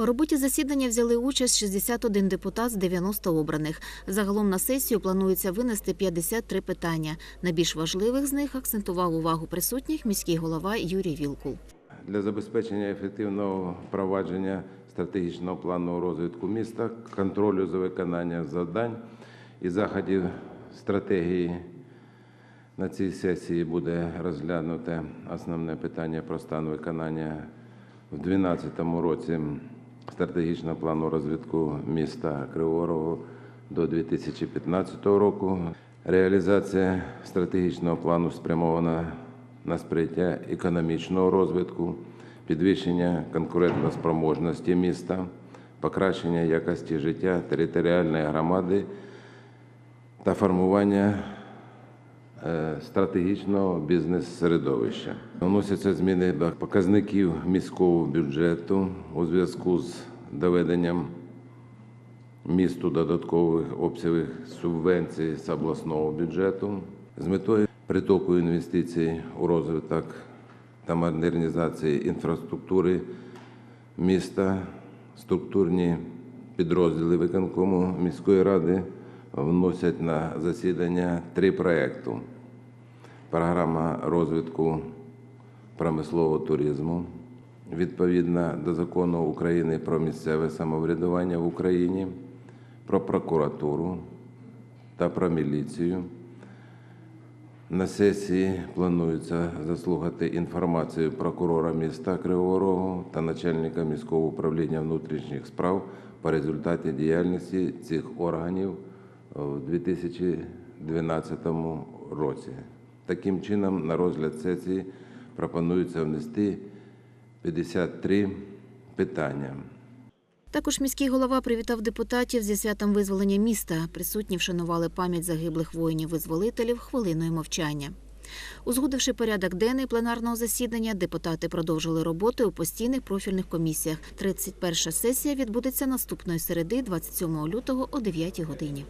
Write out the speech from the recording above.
У роботі засідання взяли участь 61 депутат з 90 обраних. Загалом на сесію планується винести 53 питання. На більш важливих з них акцентував увагу присутніх міський голова Юрій Вілкул. для забезпечення ефективного впровадження стратегічного плану розвитку міста, контролю за виконанням завдань і заходів стратегії. На цій сесії буде розглянуте основне питання про стан виконання в 2012 році стратегічного плану розвитку міста Кривого до 2015 року. Реалізація стратегічного плану спрямована на сприття економічного розвитку, підвищення конкурентоспроможності міста, покращення якості життя територіальної громади та формування стратегічного бізнес-середовища. Вносяться зміни до показників міського бюджету у зв'язку з доведенням місту додаткових обсягів субвенцій з обласного бюджету з метою притоку інвестицій у розвиток та модернізації інфраструктури міста, структурні підрозділи виконкому міської ради вносять на засідання три проекти. Програма розвитку промислового туризму відповідно до закону України про місцеве самоврядування в Україні, про прокуратуру та про міліцію. На сесії планується заслухати інформацію прокурора міста Кривого Рогу та начальника міського управління внутрішніх справ по результаті діяльності цих органів в 2012 році. Таким чином, на розгляд сесії пропонується внести 53 питання. Також міський голова привітав депутатів зі святом визволення міста. Присутні вшанували пам'ять загиблих воїнів-визволителів хвилиною мовчання. Узгодивши порядок денний пленарного засідання, депутати продовжили роботи у постійних профільних комісіях. 31 сесія відбудеться наступної середи, 27 лютого о 9 годині.